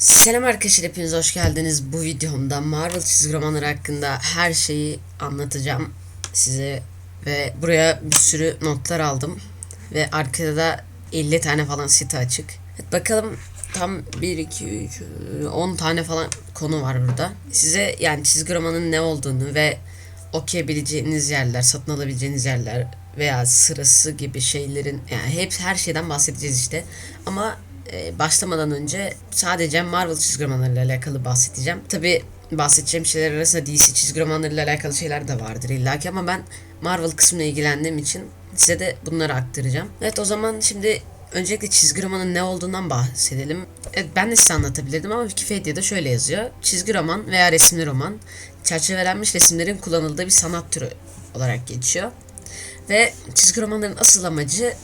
Selam arkadaşlar hepiniz hoş geldiniz. Bu videomda Marvel çizgi romanları hakkında her şeyi anlatacağım size ve buraya bir sürü notlar aldım ve arkada da 50 tane falan site açık. Evet, bakalım tam 1 2 3 10 tane falan konu var burada. Size yani çizgi romanın ne olduğunu ve okuyabileceğiniz yerler, satın alabileceğiniz yerler veya sırası gibi şeylerin yani hep her şeyden bahsedeceğiz işte. Ama e, başlamadan önce sadece Marvel çizgi romanlarıyla alakalı bahsedeceğim. Tabi bahsedeceğim şeyler arasında DC çizgi romanlarıyla alakalı şeyler de vardır illaki ama ben Marvel kısmına ilgilendiğim için size de bunları aktaracağım. Evet o zaman şimdi öncelikle çizgi romanın ne olduğundan bahsedelim. Evet ben de size anlatabilirdim ama Wikipedia'da şöyle yazıyor. Çizgi roman veya resimli roman çerçevelenmiş resimlerin kullanıldığı bir sanat türü olarak geçiyor. Ve çizgi romanların asıl amacı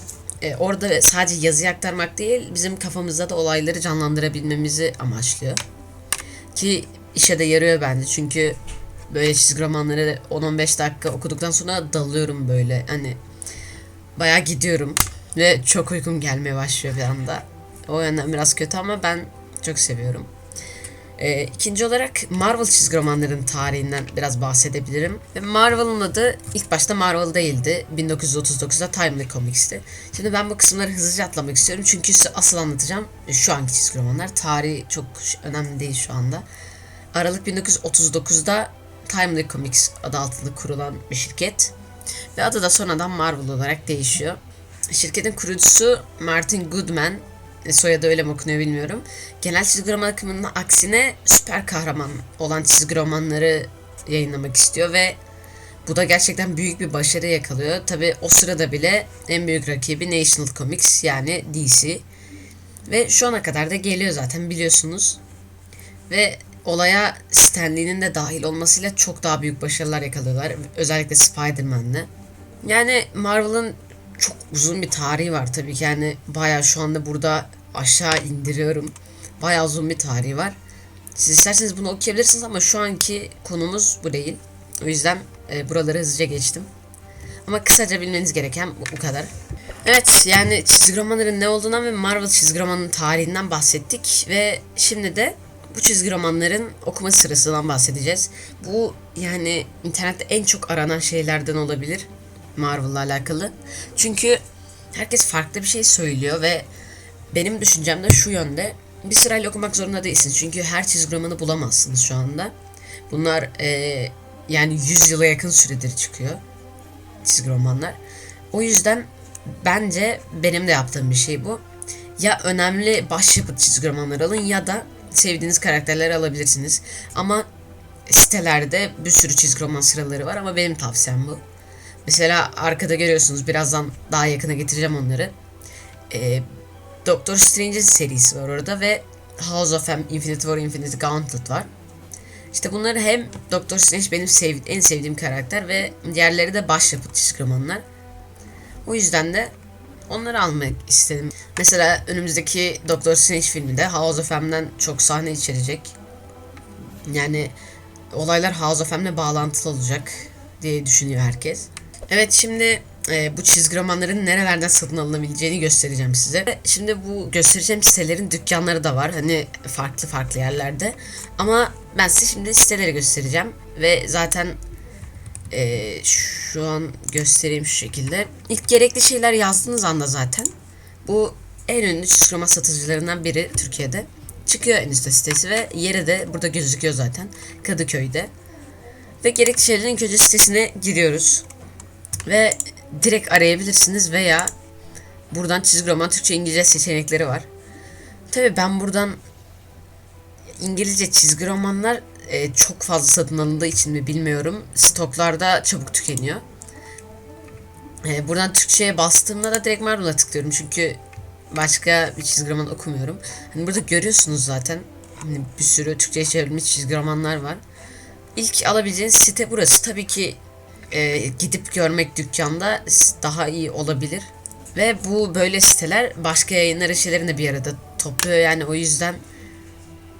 e, orada sadece yazı aktarmak değil, bizim kafamızda da olayları canlandırabilmemizi amaçlıyor. Ki işe de yarıyor bence çünkü böyle çizgi romanları 10-15 dakika okuduktan sonra dalıyorum böyle. Hani bayağı gidiyorum ve çok uykum gelmeye başlıyor bir anda. O yönden biraz kötü ama ben çok seviyorum. Ee, ikinci olarak Marvel çizgi romanlarının tarihinden biraz bahsedebilirim. Ve Marvel'ın adı ilk başta Marvel değildi. 1939'da Timely Comics'ti. Şimdi ben bu kısımları hızlıca atlamak istiyorum. Çünkü asıl anlatacağım şu anki çizgi romanlar. Tarihi çok önemli değil şu anda. Aralık 1939'da Timely Comics adı altında kurulan bir şirket. Ve adı da sonradan Marvel olarak değişiyor. Şirketin kurucusu Martin Goodman e, soyadı öyle mi okunuyor bilmiyorum. Genel çizgi roman akımının aksine süper kahraman olan çizgi romanları yayınlamak istiyor ve bu da gerçekten büyük bir başarı yakalıyor. Tabi o sırada bile en büyük rakibi National Comics yani DC. Ve şu ana kadar da geliyor zaten biliyorsunuz. Ve olaya Stan Lee'nin de dahil olmasıyla çok daha büyük başarılar yakalıyorlar. Özellikle Spider-Man'le. Yani Marvel'ın çok uzun bir tarihi var tabii ki yani bayağı şu anda burada aşağı indiriyorum. Bayağı uzun bir tarihi var. Siz isterseniz bunu okuyabilirsiniz ama şu anki konumuz bu değil. O yüzden e, buraları hızlıca geçtim. Ama kısaca bilmeniz gereken bu, bu kadar. Evet yani çizgi romanların ne olduğundan ve Marvel çizgi romanının tarihinden bahsettik. Ve şimdi de bu çizgi romanların okuma sırasından bahsedeceğiz. Bu yani internette en çok aranan şeylerden olabilir. Marvel'la alakalı. Çünkü herkes farklı bir şey söylüyor ve benim düşüncem de şu yönde. Bir sırayla okumak zorunda değilsiniz. Çünkü her çizgi romanı bulamazsınız şu anda. Bunlar eee, yani 100 yıla yakın süredir çıkıyor. Çizgi romanlar. O yüzden bence benim de yaptığım bir şey bu. Ya önemli başyapıt çizgi romanlar alın ya da sevdiğiniz karakterleri alabilirsiniz. Ama sitelerde bir sürü çizgi roman sıraları var ama benim tavsiyem bu. Mesela arkada görüyorsunuz birazdan daha yakına getireceğim onları. Ee, Doctor Strange'in serisi var orada ve House of M, Infinity War, Infinity Gauntlet var. İşte bunları hem Doctor Strange benim sev en sevdiğim karakter ve diğerleri de başyapıt çizgi romanlar. O yüzden de onları almak istedim. Mesela önümüzdeki Doctor Strange filminde House of M'den çok sahne içerecek. Yani olaylar House of M'le bağlantılı olacak diye düşünüyor herkes. Evet şimdi e, bu çizgi romanların nerelerden satın alınabileceğini göstereceğim size. Şimdi bu göstereceğim sitelerin dükkanları da var. Hani farklı farklı yerlerde. Ama ben size şimdi siteleri göstereceğim. Ve zaten e, şu an göstereyim şu şekilde. İlk gerekli şeyler yazdığınız anda zaten bu en ünlü çizgi roman satıcılarından biri Türkiye'de. Çıkıyor en üstte sitesi ve yeri de burada gözüküyor zaten. Kadıköy'de. Ve gerekli şeylerin önce sitesine giriyoruz. Ve direkt arayabilirsiniz veya buradan çizgi roman Türkçe İngilizce seçenekleri var. Tabi ben buradan İngilizce çizgi romanlar e, çok fazla satın alındığı için mi bilmiyorum. Stoklarda çabuk tükeniyor. E, buradan Türkçe'ye bastığımda da direkt Marvel'a tıklıyorum. Çünkü başka bir çizgi roman okumuyorum. Hani burada görüyorsunuz zaten. Hani bir sürü Türkçe'ye çevrilmiş çizgi romanlar var. İlk alabileceğiniz site burası. Tabii ki e, gidip görmek dükkanda daha iyi olabilir. Ve bu böyle siteler başka yayınlar şeylerini bir arada topluyor. Yani o yüzden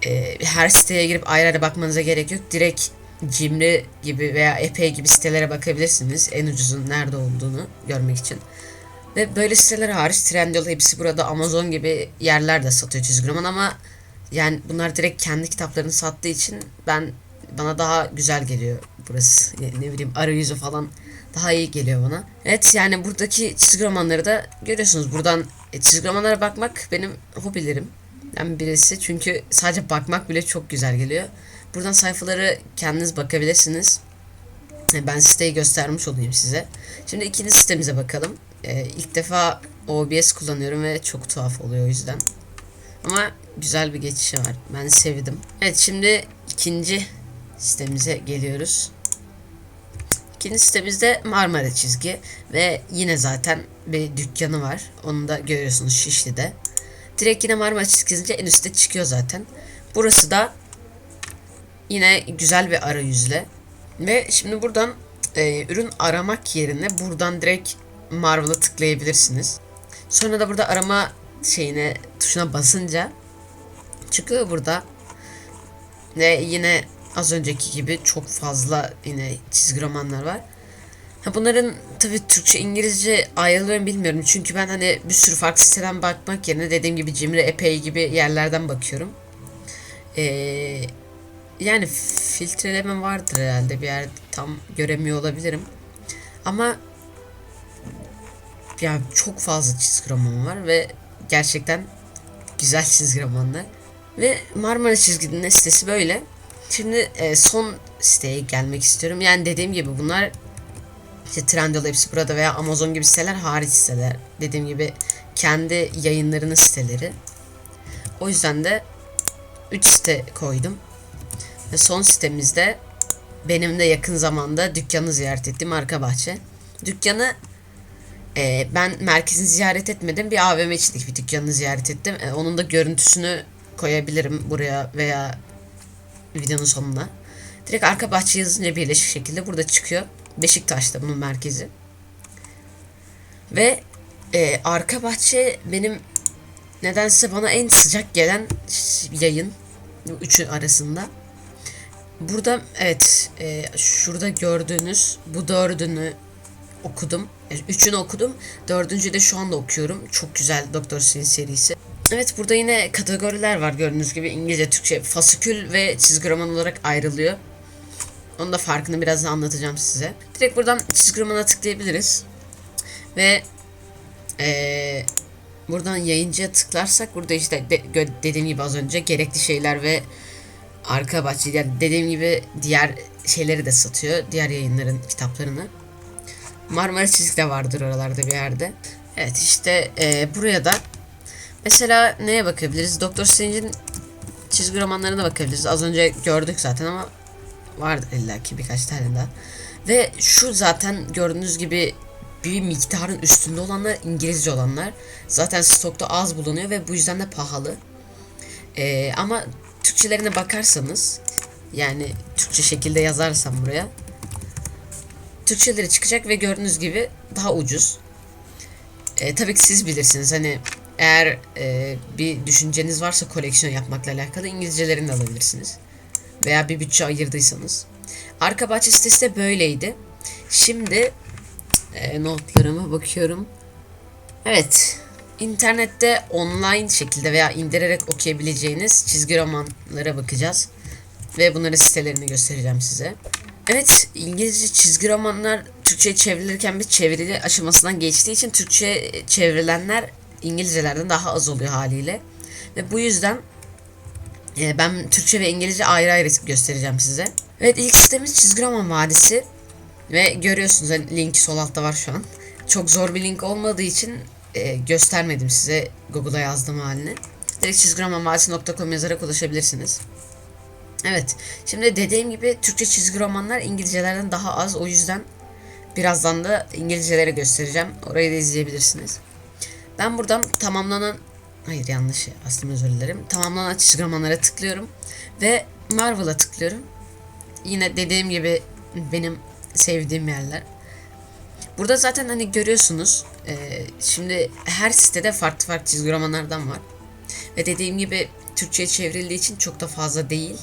e, her siteye girip ayrı ayrı bakmanıza gerek yok. Direkt Cimri gibi veya Epey gibi sitelere bakabilirsiniz. En ucuzun nerede olduğunu görmek için. Ve böyle siteler hariç Trendyol hepsi burada Amazon gibi yerler de satıyor çizgi roman ama Yani bunlar direkt kendi kitaplarını sattığı için ben bana daha güzel geliyor burası. Ne, bileyim arayüzü falan daha iyi geliyor bana. Evet yani buradaki çizgi romanları da görüyorsunuz. Buradan e, çizgi romanlara bakmak benim hobilerim. Yani birisi çünkü sadece bakmak bile çok güzel geliyor. Buradan sayfaları kendiniz bakabilirsiniz. E, Ben siteyi göstermiş olayım size. Şimdi ikinci sitemize bakalım. Ee, ilk defa OBS kullanıyorum ve çok tuhaf oluyor o yüzden. Ama güzel bir geçişi var. Ben sevdim. Evet şimdi ikinci sitemize geliyoruz. İkinci sitemizde Marmara çizgi ve yine zaten bir dükkanı var. Onu da görüyorsunuz Şişli'de. Direkt yine Marmara çizgince en üstte çıkıyor zaten. Burası da yine güzel bir arayüzle. Ve şimdi buradan e, ürün aramak yerine buradan direkt Marvel'a tıklayabilirsiniz. Sonra da burada arama şeyine tuşuna basınca çıkıyor burada. Ve yine az önceki gibi çok fazla yine çizgi romanlar var. Ha bunların tabi Türkçe İngilizce ayrılıyor mu bilmiyorum. Çünkü ben hani bir sürü farklı siteden bakmak yerine dediğim gibi Cimri Epey gibi yerlerden bakıyorum. Ee, yani filtreleme vardır herhalde bir yerde tam göremiyor olabilirim. Ama ya çok fazla çizgi roman var ve gerçekten güzel çizgi romanlar. Ve Marmara çizginin sitesi böyle. Şimdi e, son siteye gelmek istiyorum. Yani dediğim gibi bunlar işte Trendyol hepsi burada veya Amazon gibi siteler hariç siteler. Dediğim gibi kendi yayınlarının siteleri. O yüzden de 3 site koydum. Ve son sitemizde benim de yakın zamanda dükkanı ziyaret ettiğim arka bahçe. Dükkanı e, ben merkezini ziyaret etmedim. Bir AVM içindeki bir dükkanını ziyaret ettim. E, onun da görüntüsünü koyabilirim buraya veya videonun sonuna. Direkt arka bahçe yazınca birleşik şekilde burada çıkıyor. Beşiktaş'ta bunun merkezi. Ve e, arka bahçe benim nedense bana en sıcak gelen yayın. Bu üçü arasında. Burada evet e, şurada gördüğünüz bu dördünü okudum. Yani üçünü okudum. Dördüncü de şu anda okuyorum. Çok güzel Doktor Strange serisi. Evet burada yine kategoriler var gördüğünüz gibi İngilizce, Türkçe, fasikül ve çizgi roman olarak ayrılıyor. Onun da farkını biraz da anlatacağım size. Direkt buradan çizgi romana tıklayabiliriz. Ve ee, buradan yayıncıya tıklarsak burada işte de, dediğim gibi az önce gerekli şeyler ve arka bahçe yani dediğim gibi diğer şeyleri de satıyor. Diğer yayınların kitaplarını. Marmara çizgi de vardır oralarda bir yerde. Evet işte ee, buraya da mesela neye bakabiliriz? Doktor Strange'in çizgi romanlarına bakabiliriz. Az önce gördük zaten ama vardır illaki birkaç tane daha. Ve şu zaten gördüğünüz gibi bir miktarın üstünde olanlar İngilizce olanlar. Zaten stokta az bulunuyor ve bu yüzden de pahalı. Ee, ama Türkçelerine bakarsanız yani Türkçe şekilde yazarsam buraya Türkçeleri çıkacak ve gördüğünüz gibi daha ucuz. Ee, tabii ki siz bilirsiniz hani eğer e, bir düşünceniz varsa koleksiyon yapmakla alakalı İngilizcelerini alabilirsiniz. Veya bir bütçe ayırdıysanız. Arka bahçe sitesi de böyleydi. Şimdi e, notlarıma bakıyorum. Evet. İnternette online şekilde veya indirerek okuyabileceğiniz çizgi romanlara bakacağız. Ve bunların sitelerini göstereceğim size. Evet, İngilizce çizgi romanlar Türkçe'ye çevrilirken bir çevrili aşamasından geçtiği için Türkçe çevrilenler İngilizcelerden daha az oluyor haliyle. Ve bu yüzden e, ben Türkçe ve İngilizce ayrı ayrı göstereceğim size. Evet ilk sitemiz Çizgi Roman Vadisi. Ve görüyorsunuz hani linki sol altta var şu an. Çok zor bir link olmadığı için e, göstermedim size Google'a yazdığım halini. Direkt çizgiromanvadisi.com yazarak ulaşabilirsiniz. Evet. Şimdi dediğim gibi Türkçe çizgi romanlar İngilizcelerden daha az. O yüzden birazdan da İngilizcelere göstereceğim. Orayı da izleyebilirsiniz. Ben buradan tamamlanan Hayır yanlış aslında özür dilerim. Tamamlanan çizgi tıklıyorum. Ve Marvel'a tıklıyorum. Yine dediğim gibi benim sevdiğim yerler. Burada zaten hani görüyorsunuz. e, şimdi her sitede farklı farklı çizgi romanlardan var. Ve dediğim gibi Türkçe'ye çevrildiği için çok da fazla değil.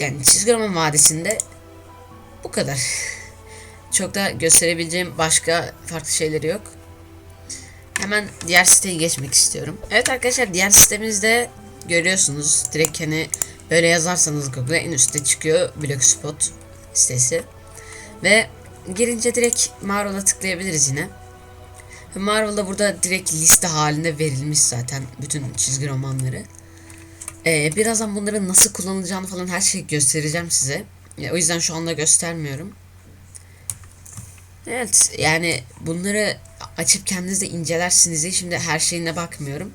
Yani çizgi roman vadisinde bu kadar. Çok da gösterebileceğim başka farklı şeyleri yok. Hemen diğer siteye geçmek istiyorum. Evet arkadaşlar diğer sitemizde görüyorsunuz. Direkt hani böyle yazarsanız Google'a en üstte çıkıyor Blogspot sitesi. Ve girince direkt Marvel'a tıklayabiliriz yine. Marvel'da burada direkt liste halinde verilmiş zaten bütün çizgi romanları. Ee, birazdan bunların nasıl kullanılacağını falan her şeyi göstereceğim size. O yüzden şu anda göstermiyorum. Evet yani bunları açıp kendiniz de incelersiniz şimdi her şeyine bakmıyorum.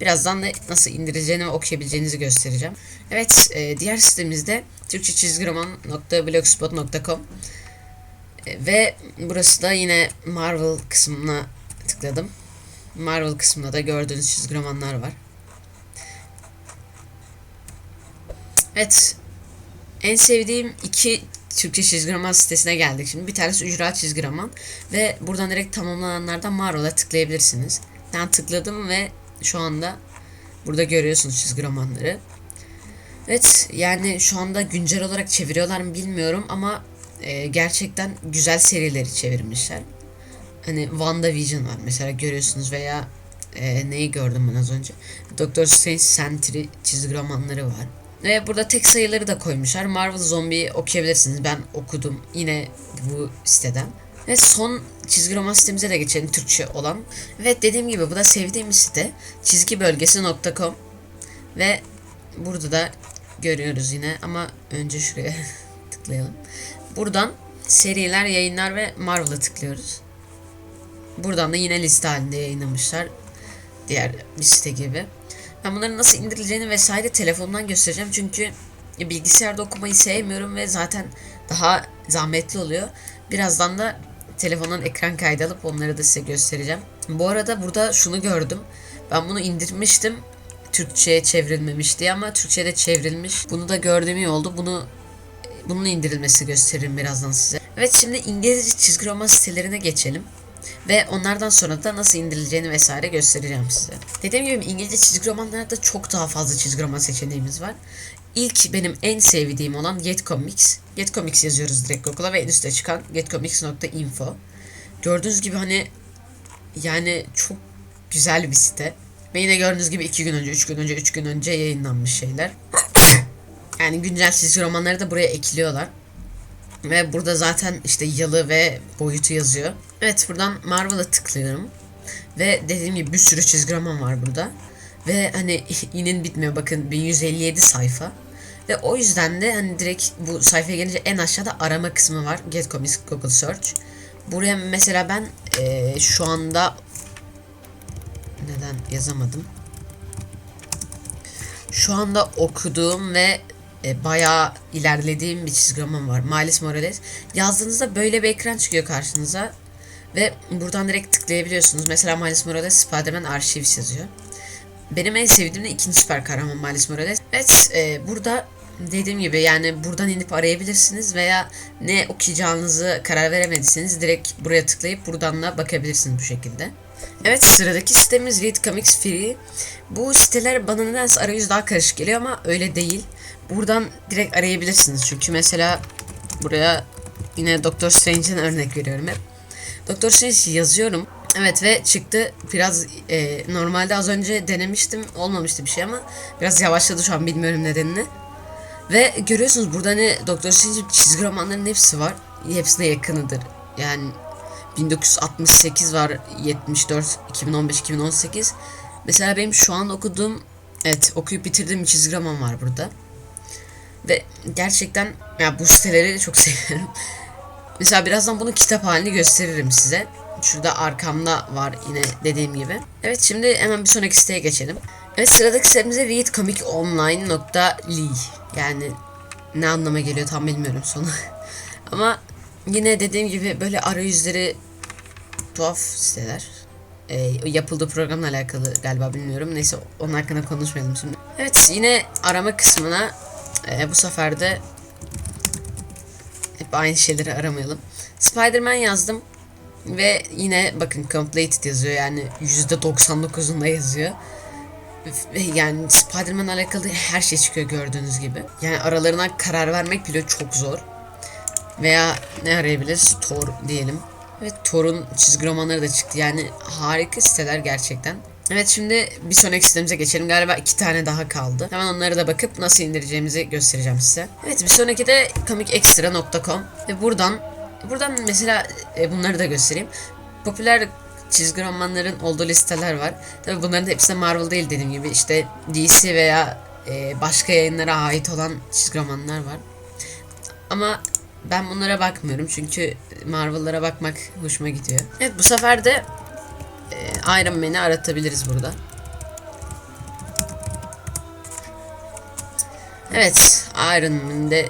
Birazdan da nasıl indireceğini ve okuyabileceğinizi göstereceğim. Evet e, diğer sitemizde Türkçe çizgi roman.blogspot.com e, ve burası da yine Marvel kısmına tıkladım. Marvel kısmında da gördüğünüz çizgi romanlar var. Evet. En sevdiğim iki Türkçe çizgi roman sitesine geldik. Şimdi bir tanesi ücra çizgi roman ve buradan direkt tamamlananlardan Marvel'a tıklayabilirsiniz. Ben tıkladım ve şu anda burada görüyorsunuz çizgi romanları. Evet yani şu anda güncel olarak çeviriyorlar mı bilmiyorum ama e, gerçekten güzel serileri çevirmişler. Hani WandaVision var mesela görüyorsunuz veya e, neyi gördüm ben az önce. Doctor Strange Sentry çizgi romanları var. Ve burada tek sayıları da koymuşlar. Marvel Zombie okuyabilirsiniz. Ben okudum yine bu siteden. Ve son çizgi roman sitemize de geçelim Türkçe olan. Evet dediğim gibi bu da sevdiğim bir site. Çizgibölgesi.com Ve burada da görüyoruz yine ama önce şuraya tıklayalım. Buradan seriler, yayınlar ve Marvel'a tıklıyoruz. Buradan da yine liste halinde yayınlamışlar. Diğer bir site gibi. Ben bunların nasıl indirileceğini vesaire telefondan göstereceğim çünkü bilgisayarda okumayı sevmiyorum ve zaten daha zahmetli oluyor. Birazdan da telefondan ekran kaydı alıp onları da size göstereceğim. Bu arada burada şunu gördüm. Ben bunu indirmiştim. Türkçe'ye çevrilmemişti ama Türkçe'de çevrilmiş. Bunu da gördüğüm iyi oldu. Bunu bunun indirilmesi gösteririm birazdan size. Evet şimdi İngilizce çizgi roman sitelerine geçelim. Ve onlardan sonra da nasıl indirileceğini vesaire göstereceğim size. Dediğim gibi İngilizce çizgi romanlarda çok daha fazla çizgi roman seçeneğimiz var. İlk benim en sevdiğim olan Getcomics. Getcomics yazıyoruz direkt Google'a ve en üstte çıkan getcomics.info. Gördüğünüz gibi hani yani çok güzel bir site. Ve yine gördüğünüz gibi 2 gün önce, 3 gün önce, 3 gün önce yayınlanmış şeyler. yani güncel çizgi romanları da buraya ekliyorlar. Ve burada zaten işte yılı ve boyutu yazıyor. Evet buradan Marvel'a tıklıyorum. Ve dediğim gibi bir sürü çizgi roman var burada. Ve hani inin bitmiyor bakın 1157 sayfa. Ve o yüzden de hani direkt bu sayfaya gelince en aşağıda arama kısmı var. Get Comics Google Search. Buraya mesela ben e, şu anda neden yazamadım. Şu anda okuduğum ve e, bayağı ilerlediğim bir çizgi roman var. Miles Morales. Yazdığınızda böyle bir ekran çıkıyor karşınıza. Ve buradan direkt tıklayabiliyorsunuz. Mesela Miles Morales Spider-Man Archives yazıyor. Benim en sevdiğim de ikinci süper kahraman Miles Morales. Evet e, burada dediğim gibi yani buradan inip arayabilirsiniz veya ne okuyacağınızı karar veremediyseniz direkt buraya tıklayıp buradan da bakabilirsiniz bu şekilde. Evet sıradaki sitemiz Read Comics Free. Bu siteler bana nedense arayüz daha karışık geliyor ama öyle değil. Buradan direkt arayabilirsiniz çünkü mesela buraya yine Doctor Strange'den örnek veriyorum hep. Doctor Strange yazıyorum. Evet ve çıktı biraz e, normalde az önce denemiştim olmamıştı bir şey ama biraz yavaşladı şu an bilmiyorum nedenini. Ve görüyorsunuz burada hani Doktor Strange'in çizgi romanların hepsi var. Hepsine yakınıdır. Yani 1968 var, 74, 2015, 2018. Mesela benim şu an okuduğum, evet okuyup bitirdiğim bir çizgi roman var burada. Ve gerçekten ya bu siteleri çok seviyorum. Mesela birazdan bunu kitap halini gösteririm size. Şurada arkamda var yine dediğim gibi. Evet şimdi hemen bir sonraki siteye geçelim. Evet sıradaki sitemize readcomiconline.ly Yani ne anlama geliyor tam bilmiyorum sonu. Ama yine dediğim gibi böyle arayüzleri tuhaf siteler. Ee, yapıldığı programla alakalı galiba bilmiyorum. Neyse onun hakkında konuşmayalım şimdi. Evet yine arama kısmına e, bu sefer de hep aynı şeyleri aramayalım. Spider-Man yazdım. Ve yine bakın completed yazıyor yani %99'unda yazıyor. Yani Spider-Man alakalı her şey çıkıyor gördüğünüz gibi. Yani aralarına karar vermek bile çok zor. Veya ne arayabiliriz? Thor diyelim. Ve Thor'un çizgi romanları da çıktı. Yani harika siteler gerçekten. Evet şimdi bir sonraki sitemize geçelim. Galiba iki tane daha kaldı. Hemen onları da bakıp nasıl indireceğimizi göstereceğim size. Evet bir sonraki de comicextra.com ve buradan buradan mesela e, bunları da göstereyim. Popüler çizgi romanların olduğu listeler var. Tabi bunların hepsi Marvel değil dediğim gibi. işte DC veya e, başka yayınlara ait olan çizgi romanlar var. Ama ben bunlara bakmıyorum çünkü Marvel'lara bakmak hoşuma gidiyor. Evet bu sefer de e, Iron Man'i aratabiliriz burada. Evet Iron Man'de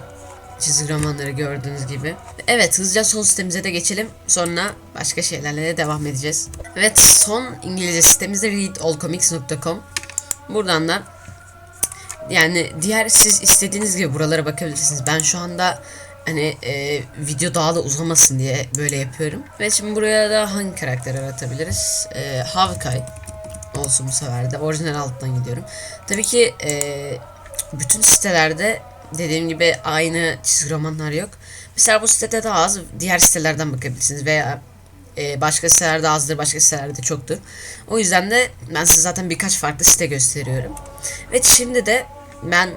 çizgi romanları gördüğünüz gibi. Evet hızlıca son sitemize de geçelim. Sonra başka şeylerle de devam edeceğiz. Evet son İngilizce sitemizde readallcomics.com. Buradan da yani diğer siz istediğiniz gibi buralara bakabilirsiniz. Ben şu anda hani e, video daha da uzamasın diye böyle yapıyorum. Ve şimdi buraya da hangi karakter aratabiliriz? E, Hawkeye olsun bu sefer de. Orijinal alttan gidiyorum. Tabii ki e, bütün sitelerde dediğim gibi aynı çizgi romanlar yok. Mesela bu sitede daha az. Diğer sitelerden bakabilirsiniz veya e, başka sitelerde azdır, başka sitelerde çoktur. O yüzden de ben size zaten birkaç farklı site gösteriyorum. Ve şimdi de ben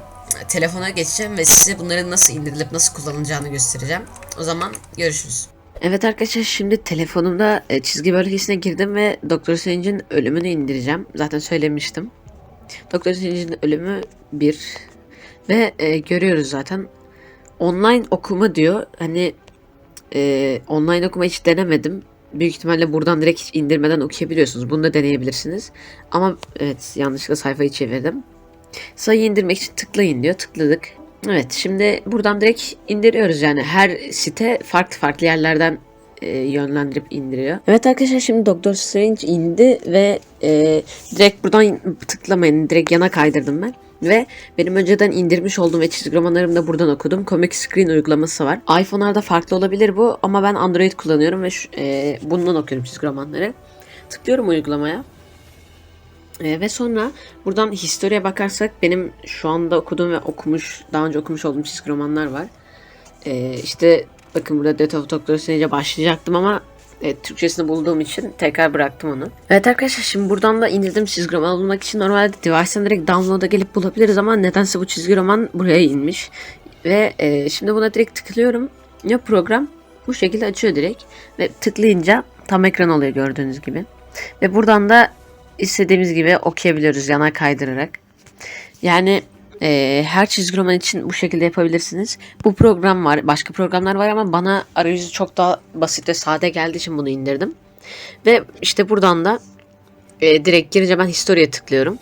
telefona geçeceğim ve size bunların nasıl indirilip nasıl kullanılacağını göstereceğim. O zaman görüşürüz. Evet arkadaşlar şimdi telefonumda e, çizgi bölgesine girdim ve Doktor Strange'in ölümünü indireceğim. Zaten söylemiştim. Doktor Strange'in ölümü 1 ve e, görüyoruz zaten. Online okuma diyor. Hani e, online okuma hiç denemedim. Büyük ihtimalle buradan direkt hiç indirmeden okuyabiliyorsunuz. Bunu da deneyebilirsiniz. Ama evet yanlışlıkla sayfayı çevirdim. Sayı indirmek için tıklayın diyor. Tıkladık. Evet şimdi buradan direkt indiriyoruz yani her site farklı farklı yerlerden e, yönlendirip indiriyor. Evet arkadaşlar şimdi Doctor Strange indi ve e, direkt buradan tıklamayın direkt yana kaydırdım ben. Ve benim önceden indirmiş olduğum ve çizgi romanlarımı da buradan okudum. Comic Screen uygulaması var. iPhone'larda farklı olabilir bu ama ben Android kullanıyorum ve şu, e, bundan okuyorum çizgi romanları. Tıklıyorum uygulamaya. E, ve sonra buradan historiye bakarsak benim şu anda okuduğum ve okumuş, daha önce okumuş olduğum çizgi romanlar var. E, işte bakın burada Death of Doctor Strange'e başlayacaktım ama e, Türkçesini bulduğum için tekrar bıraktım onu. Evet arkadaşlar şimdi buradan da indirdim çizgi roman bulmak için normalde device'den direkt download'a gelip bulabiliriz ama nedense bu çizgi roman buraya inmiş. Ve e, şimdi buna direkt tıklıyorum. Ya program bu şekilde açıyor direkt. Ve tıklayınca tam ekran oluyor gördüğünüz gibi. Ve buradan da istediğimiz gibi okuyabiliyoruz yana kaydırarak. Yani e, her çizgi roman için bu şekilde yapabilirsiniz. Bu program var. Başka programlar var ama bana arayüzü çok daha basit ve sade geldiği için bunu indirdim. Ve işte buradan da e, direkt girince ben History'e tıklıyorum.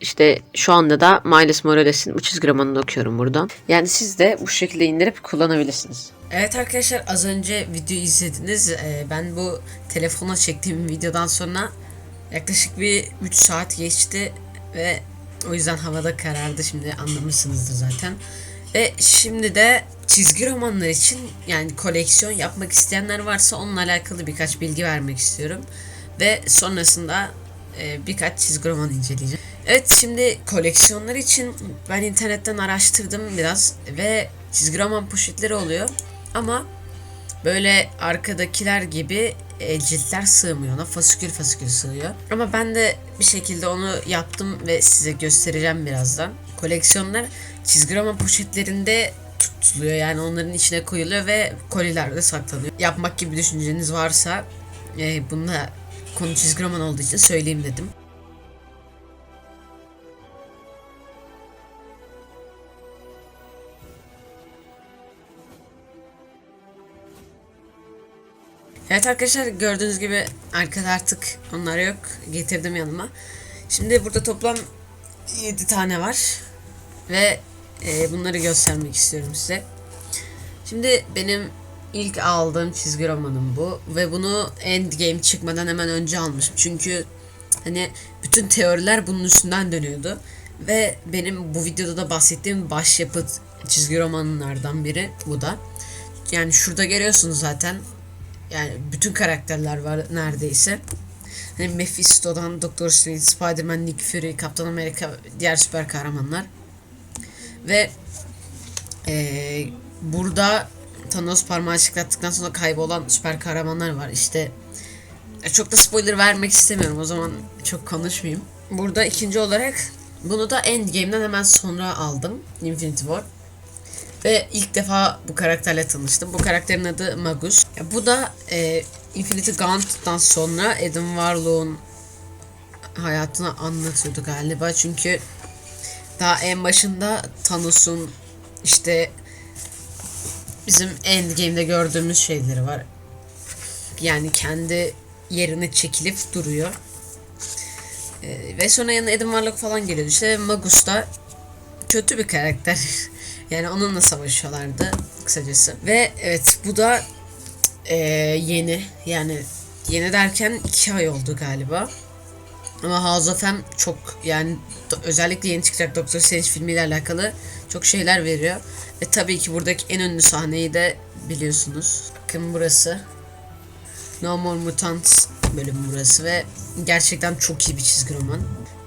İşte şu anda da Miles Morales'in bu çizgi romanını okuyorum buradan. Yani siz de bu şekilde indirip kullanabilirsiniz. Evet arkadaşlar az önce videoyu izlediniz. Ee, ben bu telefona çektiğim videodan sonra yaklaşık bir 3 saat geçti ve o yüzden havada karardı şimdi anlamışsınızdır zaten. Ve şimdi de çizgi romanlar için yani koleksiyon yapmak isteyenler varsa onunla alakalı birkaç bilgi vermek istiyorum. Ve sonrasında e, birkaç çizgi roman inceleyeceğim. Evet şimdi koleksiyonlar için ben internetten araştırdım biraz ve çizgi roman poşetleri oluyor. Ama böyle arkadakiler gibi e, ciltler sığmıyor ona. Fasikül fasikül sığıyor. Ama ben de bir şekilde onu yaptım ve size göstereceğim birazdan. Koleksiyonlar çizgi roman poşetlerinde tutuluyor. Yani onların içine koyuluyor ve kolilerde saklanıyor. Yapmak gibi düşünceniz varsa e, bununla konu çizgi roman olduğu için söyleyeyim dedim. Evet arkadaşlar gördüğünüz gibi arkada artık onlar yok. Getirdim yanıma. Şimdi burada toplam 7 tane var. Ve e, bunları göstermek istiyorum size. Şimdi benim ilk aldığım çizgi romanım bu. Ve bunu Endgame çıkmadan hemen önce almışım. Çünkü hani bütün teoriler bunun üstünden dönüyordu. Ve benim bu videoda da bahsettiğim başyapıt çizgi romanlardan biri bu da. Yani şurada görüyorsunuz zaten yani bütün karakterler var neredeyse. Hani Mephisto'dan Doctor Strange, Spider-Man, Nick Fury, Kaptan Amerika, diğer süper kahramanlar. Ve ee, burada Thanos parmağı çıkarttıktan sonra kaybolan süper kahramanlar var. İşte Çok da spoiler vermek istemiyorum o zaman çok konuşmayayım. Burada ikinci olarak bunu da Endgame'den hemen sonra aldım. Infinity War. Ve ilk defa bu karakterle tanıştım. Bu karakterin adı Magus. Bu da e, Infinity Gauntlet'tan sonra Adam Warlock'un hayatını anlatıyordu galiba. Çünkü daha en başında Thanos'un işte bizim Endgame'de gördüğümüz şeyleri var. Yani kendi yerine çekilip duruyor. Ee, ve sonra yanına Adam Warlock falan geliyordu işte Magus da kötü bir karakter. yani onunla savaşıyorlardı kısacası. Ve evet bu da e, yeni yani yeni derken iki ay oldu galiba. Ama House of M çok yani özellikle yeni çıkacak Doctor Strange filmiyle alakalı çok şeyler veriyor. Ve tabii ki buradaki en ünlü sahneyi de biliyorsunuz. Bakın burası. No More Mutants bölüm burası ve gerçekten çok iyi bir çizgi roman.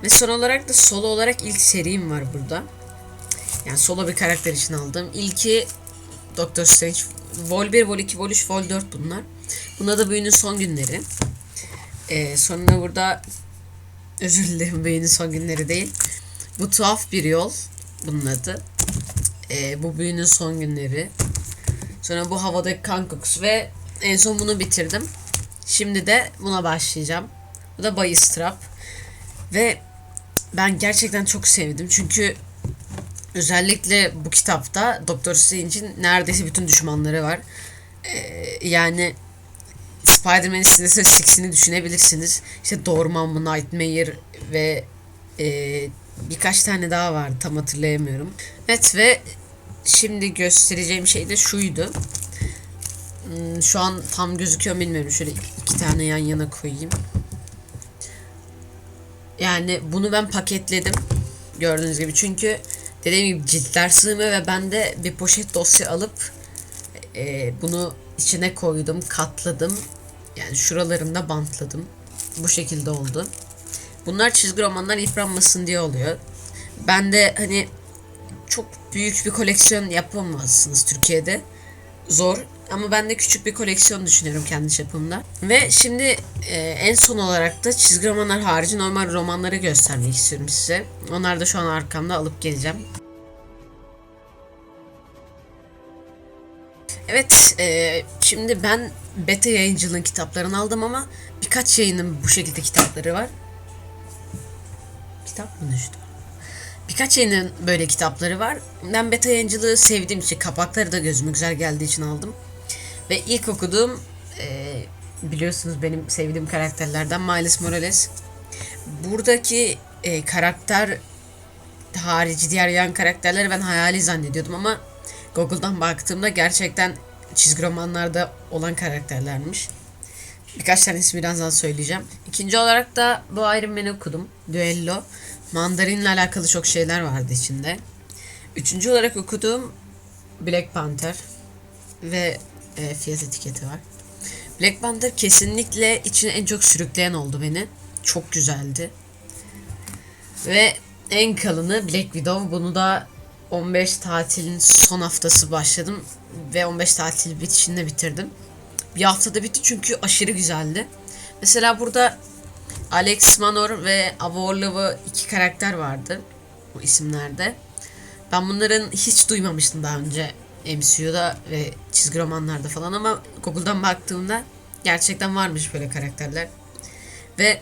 Ve son olarak da solo olarak ilk serim var burada. Yani solo bir karakter için aldım. İlki Doctor Strange. Vol 1, Vol 2, Vol 3, Vol 4 bunlar. Bunda da büyünün son günleri. Ee, sonra burada özür dilerim büyünün son günleri değil. Bu tuhaf bir yol bunun adı. Ee, bu büyünün son günleri. Sonra bu havadaki kan kokusu ve en son bunu bitirdim. Şimdi de buna başlayacağım. Bu da Bayis Trap. Ve ben gerçekten çok sevdim. Çünkü özellikle bu kitapta Doktor Strange'in neredeyse bütün düşmanları var. Ee, yani Spider-Man'in Sinister Six'ini düşünebilirsiniz. İşte Dormammu, Nightmare ve e, birkaç tane daha vardı tam hatırlayamıyorum. Evet ve şimdi göstereceğim şey de şuydu. Hmm, Şu an tam gözüküyor bilmiyorum. Şöyle iki tane yan yana koyayım. Yani bunu ben paketledim. Gördüğünüz gibi. Çünkü dediğim gibi ciltler sığmıyor ve ben de bir poşet dosya alıp e, bunu içine koydum, katladım. Yani şuralarında bantladım. Bu şekilde oldu. Bunlar çizgi romanlar yıpranmasın diye oluyor. Ben de hani çok büyük bir koleksiyon yapamazsınız Türkiye'de. Zor. Ama ben de küçük bir koleksiyon düşünüyorum kendi çapımda. Ve şimdi e, en son olarak da çizgi romanlar harici normal romanları göstermek istiyorum size. Onlar da şu an arkamda alıp geleceğim. Evet, e, şimdi ben Beta yayıncılığın kitaplarını aldım ama birkaç yayının bu şekilde kitapları var. Kitap mı düştü? Birkaç yayının böyle kitapları var. Ben beta yayıncılığı sevdiğim için kapakları da gözüme güzel geldiği için aldım. Ve ilk okuduğum e, biliyorsunuz benim sevdiğim karakterlerden Miles Morales. Buradaki e, karakter harici diğer yan karakterleri ben hayali zannediyordum ama Google'dan baktığımda gerçekten çizgi romanlarda olan karakterlermiş. Birkaç tanesini birazdan söyleyeceğim. İkinci olarak da bu Iron Man'i okudum. Duello. Mandarin'le alakalı çok şeyler vardı içinde. Üçüncü olarak okuduğum Black Panther. Ve e, fiyat etiketi var. Black Panther kesinlikle içine en çok sürükleyen oldu beni. Çok güzeldi. Ve en kalını Black Widow. Bunu da 15 tatilin son haftası başladım. Ve 15 tatil bitişinde bitirdim. Bir haftada bitti çünkü aşırı güzeldi. Mesela burada Alex Manor ve Avorlov'u iki karakter vardı. Bu isimlerde. Ben bunların hiç duymamıştım daha önce MCU'da ve çizgi romanlarda falan ama Google'dan baktığımda gerçekten varmış böyle karakterler. Ve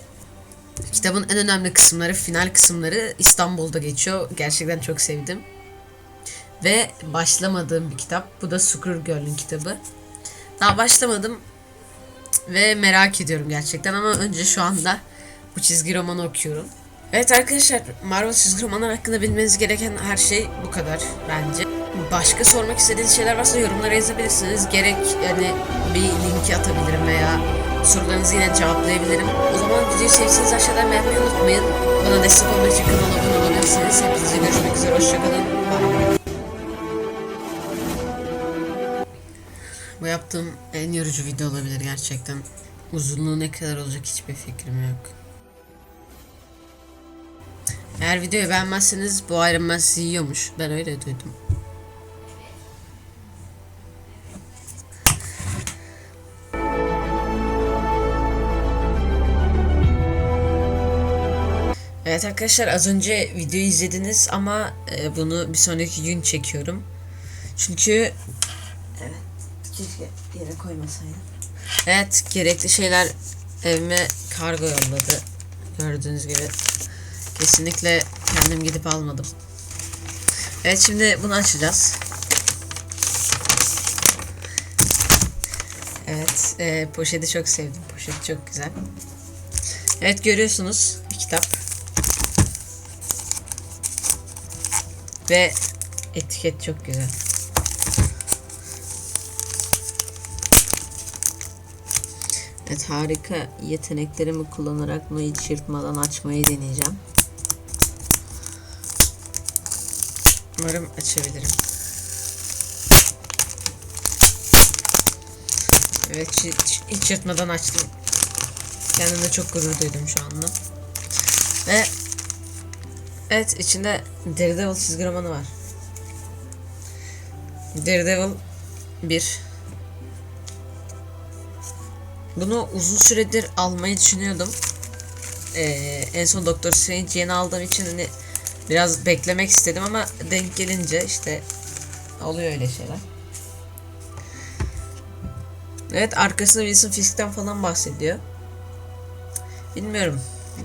kitabın en önemli kısımları, final kısımları İstanbul'da geçiyor. Gerçekten çok sevdim. Ve başlamadığım bir kitap. Bu da Sugar Girl'ün kitabı. Daha başlamadım ve merak ediyorum gerçekten ama önce şu anda bu çizgi romanı okuyorum. Evet arkadaşlar Marvel çizgi romanlar hakkında bilmeniz gereken her şey bu kadar bence. Başka sormak istediğiniz şeyler varsa yorumlara yazabilirsiniz. Gerek yani bir linki atabilirim veya sorularınızı yine cevaplayabilirim. O zaman videoyu sevdiyseniz aşağıdan beğenmeyi unutmayın. Bana destek olmak için kanala abone olabilirsiniz. Hepinize görüşmek üzere. Hoşçakalın. Bu yaptığım en yorucu video olabilir gerçekten. Uzunluğu ne kadar olacak hiçbir fikrim yok. Eğer videoyu beğenmezseniz bu Iron Man yiyormuş. Ben öyle duydum. Evet arkadaşlar az önce videoyu izlediniz ama e, bunu bir sonraki gün çekiyorum. Çünkü evet keşke yere koymasaydım. Evet gerekli şeyler evime kargo yolladı. Gördüğünüz gibi. Kesinlikle kendim gidip almadım. Evet şimdi bunu açacağız. Evet e, poşeti çok sevdim. Poşet çok güzel. Evet görüyorsunuz bir kitap. Ve etiket çok güzel. Evet harika yeteneklerimi kullanarak bunu hiç yırtmadan açmayı deneyeceğim. Umarım açabilirim. Evet hiç, hiç yırtmadan açtım. Kendimde çok gurur duydum şu anda. Ve evet içinde Daredevil çizgi romanı var. Daredevil 1 Bunu uzun süredir almayı düşünüyordum. Ee, en son Doctor Strange yeni aldığım için hani biraz beklemek istedim ama denk gelince işte oluyor öyle şeyler. Evet arkasında Wilson Fisk'ten falan bahsediyor. Bilmiyorum.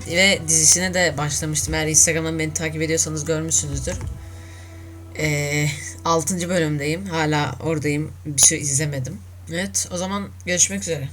Ve dizisine de başlamıştım. Eğer Instagram'dan beni takip ediyorsanız görmüşsünüzdür. Ee, 6. bölümdeyim. Hala oradayım. Bir şey izlemedim. Evet o zaman görüşmek üzere.